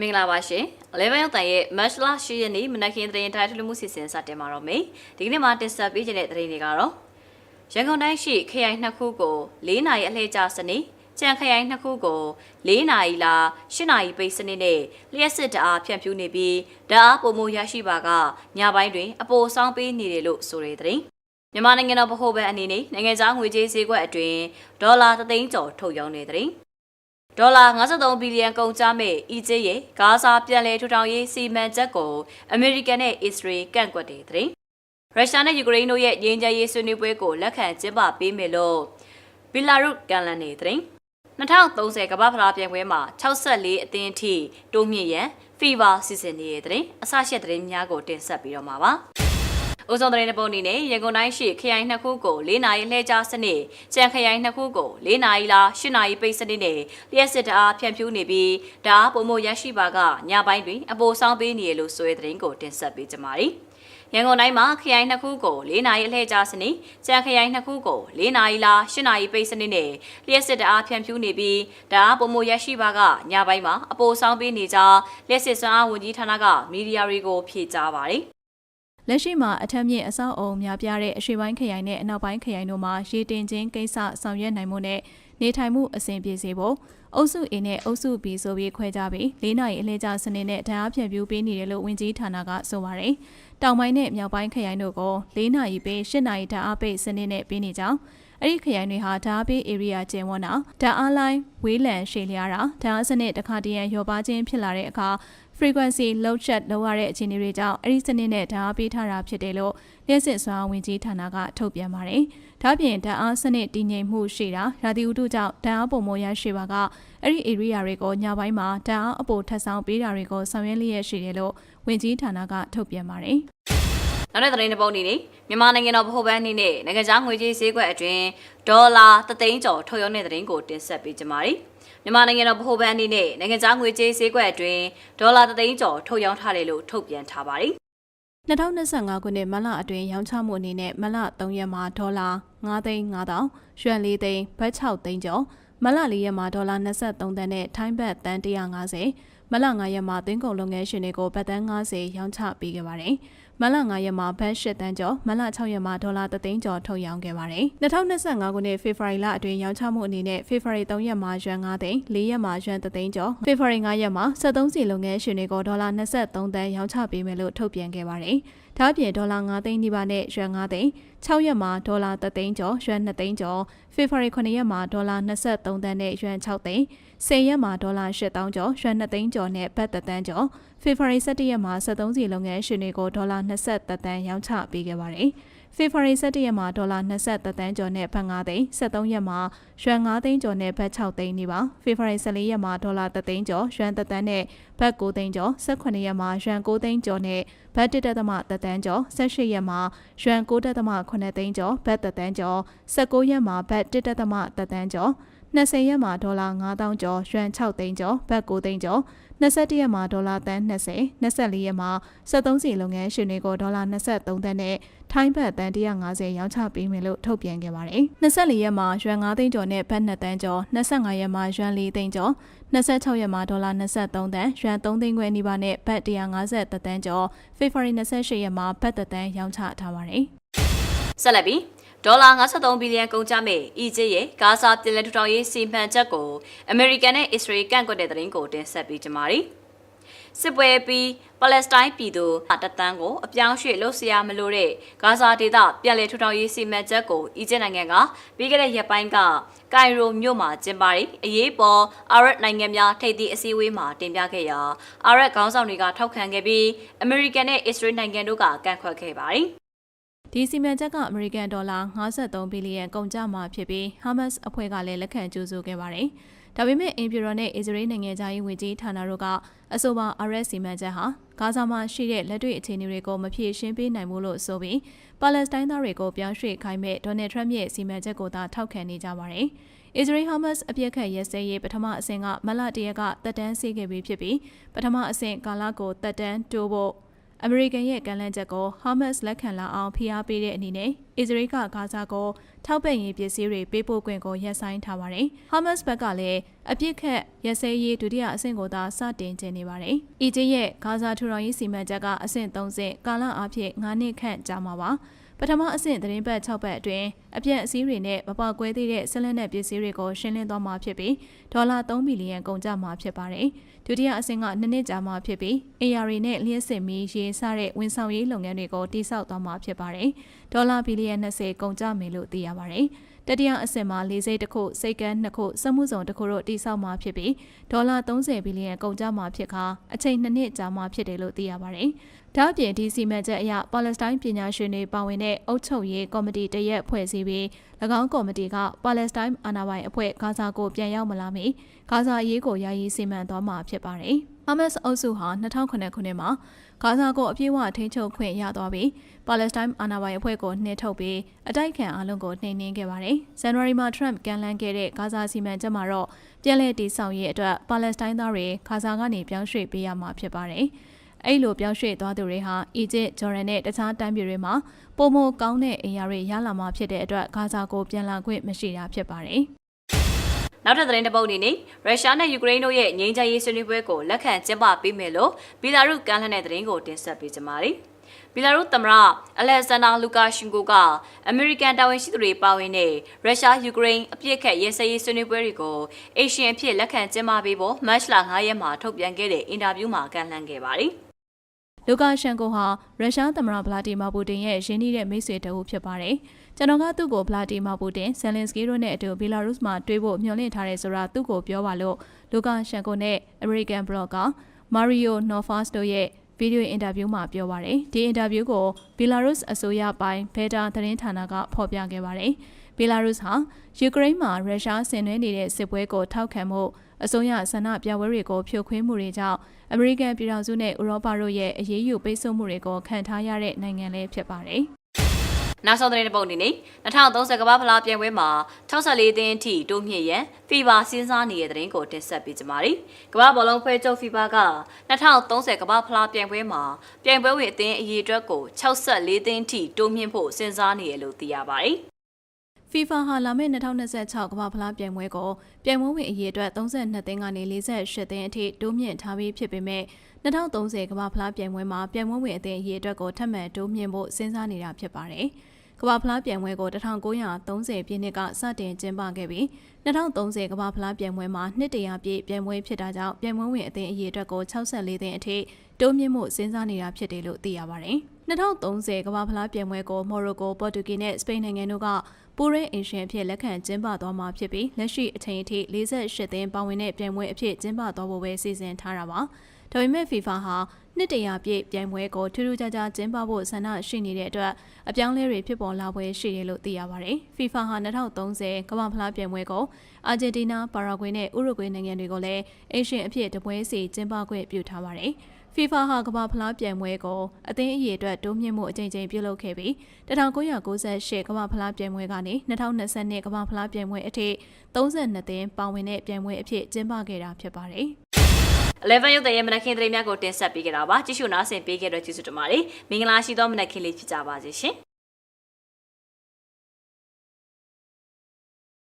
မင်္ဂလာပါရှင်။ Eleven ရောက်တန်ရဲ့ Match လ10ရက်နေ့မနက်ခင်းသတင်းတိုင်းထလူမှုစီစဉ်စတင်မှာတော့မေ။ဒီကနေ့မှာတင်ဆက်ပေးခြင်းတဲ့သတင်းတွေကတော့ရန်ကုန်တိုင်းရှိခရိုင်နှစ်ခုကို၄နာရီအလှည့်ကျစနစ်ကြံခရိုင်နှစ်ခုကို၄နာရီလာ၈နာရီပိတ်စနစ်နဲ့လျှက်စစ်တအားဖြန့်ဖြူးနေပြီးဓာတ်ပုံမရရှိပါကညပိုင်းတွင် အပိုဆောင်ပေးနေတယ်လို့ဆိုတဲ့သတင်း။မြန်မာနိုင်ငံတော်ဗဟိုဘဏ်အနေနဲ့နိုင်ငံခြားငွေကြေးဈေးကွက်အတွင်းဒေါ်လာ3သိန်းကျော်ထုတ်ရောင်းနေတဲ့သတင်း။ ဒေါ်လာ53ဘီလီယံကုန်ကျမဲ့အီဂျစ်ရဲ့ဂါဇာပြန်လည်ထူထောင်ရေးစီမံချက်ကိုအမေရိကန်နဲ့အစ္စရေးကန့်ကွက်တဲ့သတင်း။ရုရှားနဲ့ယူကရိန်းတို့ရဲ့ငြိမ်းချမ်းရေးဆွေးနွေးပွဲကိုလက်ခံကျင်းပပေးမယ်လို့ဘီလာရုစ်ကန်လန်နေတဲ့သတင်း။2030ကမ္ဘာဖလားပြိုင်ပွဲမှာ64အသင်းအထိတိုးမြင့်ရန် FIFA စီစဉ်နေတဲ့တဲ့အစရှိတဲ့သတင်းများကိုတင်ဆက်ပြီးတော့မှာပါ။ ဦးဆောင်တဲ့ပုံအနေနဲ့ရန်ကုန်တိုင်းရှိခရိုင်နှစ်ခုကို၄နာရီလှည့်ကြားစနစ်ကြံခရိုင်နှစ်ခုကို၄နာရီလား၈နာရီပိတ်စနစ်နဲ့လျှက်စစ်တအားဖြန့်ဖြူးနေပြီးဒါပုံမရရှိပါကညပိုင်းတွင်အပိုဆောင်ပေးနေရလို့ဆိုတဲ့သတင်းကိုတင်ဆက်ပေးကြပါမယ်။ရန်ကုန်တိုင်းမှာခရိုင်နှစ်ခုကို၄နာရီအလှည့်ကြားစနစ်ကြံခရိုင်နှစ်ခုကို၄နာရီလား၈နာရီပိတ်စနစ်နဲ့လျှက်စစ်တအားဖြန့်ဖြူးနေပြီးဒါပုံမရရှိပါကညပိုင်းမှာအပိုဆောင်ပေးနေကြောင်းလက်စစ်စွမ်းအားဝန်ကြီးဌာနကမီဒီယာတွေကိုဖြေကြားပါတယ်။ လက်ရှိမှာအထက်မြင့်အဆောက်အုံများပြားတဲ့အရှိပိုင်းခရိုင်နဲ့အနောက်ပိုင်းခရိုင်တို့မှာရေတင်ခြင်းကိစ္စဆောင်ရွက်နိုင်မှုနဲ့နေထိုင်မှုအဆင်ပြေစေဖို့အုပ်စု A နဲ့အုပ်စု B ဆိုပြီးခွဲခြားပြီး၄နိုင်အလဲကျစနစ်နဲ့ဓာတ်အားဖြန့်ဖြူးပေးနေတယ်လို့ဝန်ကြီးဌာနကဆိုပါတယ်။တောင်ပိုင်းနဲ့မြောက်ပိုင်းခရိုင်တို့ကို၄နိုင်ပေး၈နိုင်ဓာတ်အားပေးစနစ်နဲ့ပေးနေကြောင်းအဲ့ဒီခရိုင်တွေဟာဓာတ်အားပေး area ကျင်းဝန်းတာဓာတ်အားလိုင်းဝေးလံရှည်လျားတာဓာတ်အားစနစ်တစ်ခါတည်းရန်ရောပါခြင်းဖြစ်လာတဲ့အခါ frequency load shed လောက်ရတဲ့အခြေအနေတွေကြောင့်အဲ့ဒီစနစ်နဲ့ဓာတ်အားပေးထားတာဖြစ်တယ်လို့လျှက်စစ်စွမ်းဝင်ကြီးဌာနကထုတ်ပြန်ပါတယ်။ဒါ့ပြင်ဓာတ်အားစနစ်တည်ငြိမ်မှုရှိတာရာသီဥတုကြောင့်ဓာတ်အားပုံမရရှိပါကအဲ့ဒီ area တွေကိုညပိုင်းမှာဓာတ်အားအပိုထပ်ဆောင်ပေးတာတွေကိုဆောင်ရွက်လျက်ရှိတယ်လို့ဝင်ကြီးဌာနကထုတ်ပြန်ပါတယ်။နောက်တဲ့သတင်းတစ်ပုဒ်အနေနဲ့မြန်မာနိုင်ငံတော်ဗဟိုဘဏ်အနေနဲ့နိုင်ငံခြားငွေကြေးဈေးကွက်အတွင်းဒေါ်လာ3သိန်းကျော်ထုတ်ရောင်းတဲ့သတင်းကိုတင်ဆက်ပေးကြပါမယ်။ မြန်မာနိုင်ငံတော်ဗဟိုဘဏ်အနေနဲ့နိုင်ငံခြားငွေကြေးဈေးကွက်အတွင်းဒေါ်လာ3သိန်းကျော်ထုတ်ရောင်းထားတယ်လို့ထုတ်ပြန်ထားပါတယ်။2025ခုနှစ်မလအတွင်းရောင်းချမှုအနေနဲ့မလ3ရက်မှာဒေါ်လာ9သိန်း9000ရွှန်4သိန်းဘတ်6သိန်းကျော်မလ4ရက်မှာဒေါ်လာ23သန်းနဲ့ထိုင်းဘတ်တန်150မလ9ရက်မှာသွင်းကုန်လုပ်ငန်းရှင်တွေကိုဘတ်တန်90ရောင်းချပေးခဲ့ပါတယ် မလ9ရက်မှာဘတ်8တန်းကျော်မလ6ရက်မှာဒေါ်လာ3သိန်းကျော်ထုတ်ရောင်းခဲ့ပါတယ်2025ခုနှစ်ဖေဖော်ဝါရီလအတွင်းရောင်းချမှုအနေနဲ့ဖေဖော်ဝါရီ3ရက်မှာရွှန်9သိန်း4ရက်မှာရွှန်3သိန်းကျော်ဖေဖော်ဝါရီ9ရက်မှာ73စီလုပ်ငန်းရှင်တွေကိုဒေါ်လာ23တန်းရောင်းချပေးမယ်လို့ထုတ်ပြန်ခဲ့ပါတယ် ဒါ့အပြင်ဒေါ်လာ9သိန်းနီးပါးနဲ့ရွှန်9သိန်း6ရက်မှာဒေါ်လာ3သိန်းကျော်ရွှန်2သိန်းကျော်ဖေဖော်ဝါရီ9ရက်မှာဒေါ်လာ23တန်းနဲ့ရွှန်6သိန်း10ရက်မှာဒေါ်လာ8000ကျော်ရွှန်2သိန်းကျော်နဲ့ဘတ်3တန်းကျော်ဖေဖော်ဝါရီ17ရက်မှာ73စီလုပ်ငန်းရှင်တွေကိုဒေါ်လာ23တန်းရောင်းချပေးခဲ့ပါတယ် ဖေဖော်ဝါရီ17ရက်မှာဒေါ်လာ23တန်းကျော်နဲ့ဘတ်5သိန်း73ရက်မှာရွှန်5သိန်းကျော်နဲ့ဘတ်6သိန်းနေပါဖေဖော်ဝါရီ14ရက်မှာဒေါ်လာ3သိန်းကျော်ရွှန်3တန်းနဲ့ဘတ်9သိန်းကျော်18ရက်မှာရွှန်9သိန်းကျော်နဲ့ဘတ်1သမ3တန်းကျော်18ရက်မှာရွှန်9သမ9သိန်းကျော်ဘတ်3တန်းကျော်19ရက်မှာဘတ်1သမ3တန်းကျော်20ရက်မှာဒေါ်လာ9000ကျော်ရွှန်6သိန်းကျော်ဘတ်9သိန်းကျော် 21ရက်မှာဒေါ်လာတန်း20 24ရက်မှာ73စီလုပ်ငန်းရှင်တွေကိုဒေါ်လာ23တန်းနဲ့ထိုင်းဘတ်တန်း150ရောင်းချပေးမယ်လို့ထုတ်ပြန်ခဲ့ပါတယ်။24ရက်မှာရွှန်9သိန်းကျော်နဲ့ဘတ်2တန်းကျော်25ရက်မှာရွှန်4သိန်းကျော်26ရက်မှာဒေါ်လာ23တန်းရွှန်3သိန်းခွဲနီးပါးနဲ့ဘတ်150တန်းကျော်ဖေဖော်ဝါရီ28ရက်မှာဘတ်တန်းရောင်းချထားပါတယ်။ဆက်လက်ပြီး ဒေါ်လာ53ဘီလီယံကုန်ကျမဲ့အီဂျစ်ရဲ့ဂါဇာပြည်လည်ထူထောင်ရေးစီမံချက်ကိုအမေရိကန်နဲ့အစ္စရေးကန့်ကွက်တဲ့သတင်းကိုတင်ဆက်ပေးကြပါမယ်။စစ်ပွဲပြီးပါလက်စတိုင်းပြည်သူတသန်းကိုအပြောင်းရွှေ့လို့ဆရာမလို့တဲ့ဂါဇာဒေသပြည်လည်ထူထောင်ရေးစီမံချက်ကိုအီဂျစ်နိုင်ငံကပြီးခဲ့တဲ့ရက်ပိုင်းကကိုင်ရိုမြို့မှာကျင်းပတဲ့အရေးပေါ်အာရပ်နိုင်ငံများထိပ်သီးအစည်းအဝေးမှာတင်ပြခဲ့ရာအာရပ်ခေါင်းဆောင်တွေကထောက်ခံခဲ့ပြီးအမေရိကန်နဲ့အစ္စရေးနိုင်ငံတို့ကကန့်ကွက်ခဲ့ပါတယ်။ ဒီစီမံချက်ကအမေရိကန်ဒေါ်လာ53ဘီလီယံကုန်ကျမှာဖြစ်ပြီး Hamas အဖွဲ့ကလည်းလက်ခံကြိုဆိုခဲ့ပါတယ်။ဒါပေမဲ့အင်ပြူရိုနဲ့အစ္စရေးနိုင်ငံသားရေးဝန်ကြီးဌာနတို့ကအဆိုပါ RS စီမံချက်ဟာဂါဇာမှာရှိတဲ့လက်တွေ့အခြေအနေတွေကိုမဖြေရှင်းပေးနိုင်ဘူးလို့ဆိုပြီးပါလက်စတိုင်းသားတွေကိုပြောင်းရွှေ့ခိုင်းမဲ့ဒေါ်နယ်ထရမ့်ရဲ့စီမံချက်ကိုသာထောက်ခံနေကြပါတယ်။ Israel Hamas အပြစ်ခတ်ရဲစဲရေးပထမအဆင့်ကမလတရက်ကတက်တန်းဆေးခဲ့ပြီးဖြစ်ပြီးပထမအဆင့်ကာလကိုတက်တန်းတိုးဖို့ အမေရိကန်ရဲ့ကမ်းလှမ်းချက်ကိုဟာမတ်စ်လက်ခံလာအောင်ဖိအားပေးတဲ့အနေနဲ့အစ္စရေးကဂါဇာကိုထောက်ပံ့ရေးပစ္စည်းတွေပေးပို့ခွင့်ကိုရပ်ဆိုင်းထားပါတယ်။ဟာမတ်စ်ဘက်ကလည်းအပြစ်ခတ်ရက်စဲရေးဒုတိယအဆင့်ကိုသာစတင်ကျင်းနေပါတယ်။အီဂျစ်ရဲ့ဂါဇာထူထောင်ရေးစီမံချက်ကအဆင့်3ဆင့်ကာလအဖြစ်9နှစ်ခန့်ကြာမှာပါ။ ပထမအဆင့်သတင်းပတ်6ပတ်အတွင်းအပြည့်အစည်းတွေနဲ့မပေါက်ကွဲသေးတဲ့ဆက်လက်တဲ့ပစ္စည်းတွေကိုရှင်းလင်းသွားမှာဖြစ်ပြီးဒေါ်လာ3ဘီလီယံကုန်ကျမှာဖြစ်ပါတယ်။ဒုတိယအဆင့်ကနှစ်နှစ်ကြာမှာဖြစ်ပြီး AR နဲ့လျှက်စစ်မီးရေးစတဲ့ဝန်ဆောင်ရေးလုပ်ငန်းတွေကိုတိစောက်သွားမှာဖြစ်ပါတယ်။ဒေါ်လာဘီလီယံ20ကုန်ကျမယ်လို့သိရပါတယ်။ တတိယအဆင့်မှာလေးစိတ်တစ်ခုစိတ်ကန်းနှစ်ခုစက်မှုစုံတစ်ခုတို့တိစောက်မှာဖြစ်ပြီးဒေါ်လာ30ဘီလီယံကုန်ကျမှာဖြစ်ခါအချိန်နှစ်နှစ်ကြာမှာဖြစ်တယ်လို့သိရပါတယ်။ဒါ့အပြင်ဒီစီမံချက်အရပါလက်စတိုင်းပညာရှင်တွေပါဝင်တဲ့အုပ်ချုပ်ရေးကော်မတီတရက်ဖွဲ့စည်းပြီး၎င်းကော်မတီကပါလက်စတိုင်းအာဏာပိုင်အဖွဲ့ဂါဇာကိုပြန်ရောက်မလာမီဂါဇာအရေးကိုယာယီစီမံသွားမှာဖြစ်ပါတယ်။ ဟာမတ်စ်အုပ်စုဟာ2009ခုနှစ်မှာဂါဇာကိုအပြည့်အဝထိန်းချုပ်ခွင့်ရသွားပြီးပါလက်စတိုင်းအာဏာပိုင်အဖွဲ့ကိုနှင်ထုတ်ပြီးအတိုက်ခံအလုံးကိုနှိမ်နင်းခဲ့ပါတယ်။ဇန်နဝါရီမှာထရမ့်ကန်လန်းခဲ့တဲ့ဂါဇာစီမံချက်မှာတော့ပြည်လဲတည်ဆောက်ရေးအတွက်ပါလက်စတိုင်းသားတွေဂါဇာကနေပြောင်းရွှေ့ပေးရမှာဖြစ်ပါတယ်။အဲ့လိုပြောင်းရွှေ့သွားသူတွေဟာအီဂျစ်ဂျော်ဒန်နဲ့တခြားတိုင်းပြည်တွေမှာပုံမကောင်းတဲ့အရာတွေရလာမှာဖြစ်တဲ့အတွက်ဂါဇာကိုပြန်လာခွင့်မရှိတာဖြစ်ပါတယ်။ နောက်ထပ်သတင်းတစ်ပုဒ်အနေနဲ့ရုရှားနဲ့ယူကရိန်းတို့ရဲ့ငြိမ်းချမ်းရေးဆွေးနွေးပွဲကိုလက်ခံကျင်းပပေးမယ်လို့ဘီလာရုကမ်းလှမ်းတဲ့သတင်းကိုတင်ဆက်ပေးကြပါမယ်။ဘီလာရုသမ္မတအလက်ဇန်နာလူကာရှင်ကိုကအမေရိကန်တာဝန်ရှိသူတွေပါဝင်တဲ့ရုရှားယူကရိန်းအပြစ်ခတ်ရဲစရေးဆွေးနွေးပွဲတွေကိုအေရှင်အဖြစ်လက်ခံကျင်းပပေးဖို့မတ်လ9ရက်မှာထုတ်ပြန်ခဲ့တဲ့အင်တာဗျူးမှာကမ်းလှမ်းခဲ့ပါတယ်။လူကာရှန်ကိုဟာရုရှားသမ္မတဗလာတီမာပူတင်ရဲ့ရင်းနှီးတဲ့မိတ်ဆွေတအုပ်ဖြစ်ပါတယ်။ ကျွန်တော်ကသူ့ကိုဗလာတီမာပူတင်၊ဇယ်လင်စကီတို့နဲ့အတူဘီလာရုစ်မှာတွေ့ဖို့မျှော်လင့်ထားတယ်ဆိုတာသူ့ကိုပြောပါလို့လူကာရှန်ကိုနဲ့အမေရိကန်ဘလော့ဂါမာရီယိုနော်ဖာစ်တို့ရဲ့ဗီဒီယိုအင်တာဗျူးမှာပြောပါရယ်ဒီအင်တာဗျူးကိုဘီလာရုစ်အစိုးရပိုင်းဘဲတာသတင်းဌာနကဖော်ပြခဲ့ပါတယ်။ဘီလာရုစ်ဟာယူကရိန်းမှာရုရှားဆင်နွှဲနေတဲ့စစ်ပွဲကိုထောက်ခံမှုအစိုးရဆန္ဒပြပွဲတွေကိုဖြိုခွင်းမှုတွေကြောင့်အမေရိကန်ပြည်ထောင်စုနဲ့ဥရောပတို့ရဲ့အရေးယူပိတ်ဆို့မှုတွေကိုခံထားရတဲ့နိုင်ငံလည်းဖြစ်ပါတယ်။ နောက်ဆုံးသတင်းတစ်ပုဒ်အနေနဲ့2030ကမ္ဘာဖလားပြိုင်ပွဲမှာ64သင်းအထိတိုးမြင့်ရန် FIBA စဉ်းစားနေတဲ့သတင်းကိုတင်ဆက်ပေးကြပါမယ်။ကမ္ဘာဘောလုံးဖွဲ့ချုပ် FIBA က2030ကမ္ဘာဖလားပြိုင်ပွဲမှာပြိုင်ပွဲဝင်အသင်းအရေအတွက်ကို64သင်းအထိတိုးမြင့်ဖို့စဉ်းစားနေရလို့သိရပါတယ်။ FIFA ဟာလာမယ့်2026ကမ္ဘာဖလားပြိုင်ပွဲကိုပြိုင်ပွဲဝင်အရေအတွက်32သင်းကနေ48သင်းအထိတိုးမြင့်ထားပြီးဖြစ်ပေမဲ့2030ကမ္ဘာဖလားပြိုင်ပွဲမှာပြိုင်ပွဲဝင်အသင်းအရေအတွက်ကိုထပ်မံတိုးမြင့်ဖို့စဉ်းစားနေတာဖြစ်ပါတယ်။ကမ္ဘာဖလားပြိုင်ပွဲကို1930ပြည့်နှစ်ကစတင်ကျင်းပခဲ့ပြီး2030ကမ္ဘာဖလားပြိုင်ပွဲမှာနှစ်တရာပြည့်ပြိုင်ပွဲဖြစ်တာကြောင့်ပြိုင်ပွဲဝင်အသင်းအရေအတွက်ကို64သင်းအထိတိုးမြင့်မှုစဉ်းစားနေတာဖြစ်တယ်လို့သိရပါတယ်။ 2030ကမ္ဘာဖလားပြိုင်ပွဲကိုမော်ရိုကို၊ပေါ်တူဂီနဲ့စပိန်နိုင်ငံတို့ကပူရဲအင်ရှင်အဖြစ်လက်ခံကျင်းပသွားမှာဖြစ်ပြီးလက်ရှိအချိန်အထိ48သင်းပါဝင်တဲ့ပြိုင်ပွဲအဖြစ်ကျင်းပသွားဖို့ပဲစီစဉ်ထားတာပါ။ဒါပေမဲ့ FIFA ဟာနှစ်တရာပြည့်ပြိုင်ပွဲကိုထူးထူးခြားခြားကျင်းပဖို့ဆန္ဒရှိနေတဲ့အတွက်အပြောင်းလဲတွေဖြစ်ပေါ်လာပွဲရှိတယ်လို့သိရပါတယ်။ FIFA ဟာ2030ကမ္ဘာဖလားပြိုင်ပွဲကိုအာဂျင်တီးနား၊ပါရာဂွေးနဲ့ဥရုဂွေးနိုင်ငံတွေကိုလည်းအေရှင်အဖြစ်တပွဲစီကျင်းပခွင့်ပြုထားပါတယ်။ FIFA ဟာကမ္ဘာဖလားပြိုင်ပွဲကိုအသင်းအရေးအတွက်တိုးမြင့်မှုအကြိမ်ကြိမ်ပြုလုပ်ခဲ့ပြီး1998ကမ္ဘာဖလားပြိုင်ပွဲကနေ2022ကမ္ဘာဖလားပြိုင်ပွဲအထိ32သင်းပါဝင်တဲ့ပြိုင်ပွဲအဖြစ်ကျင်းပခဲ့တာဖြစ်ပါတယ်။11ရုပ်သရဲ့မနက်ခင်းသတင်းများကိုတင်ဆက်ပေးကြတာပါကြည့်ရှုနားဆင်ပေးခဲ့တဲ့ကျေးဇူးတင်ပါတယ်မင်္ဂလာရှိသောမနက်ခင်းလေးဖြစ်ကြပါစေရှင်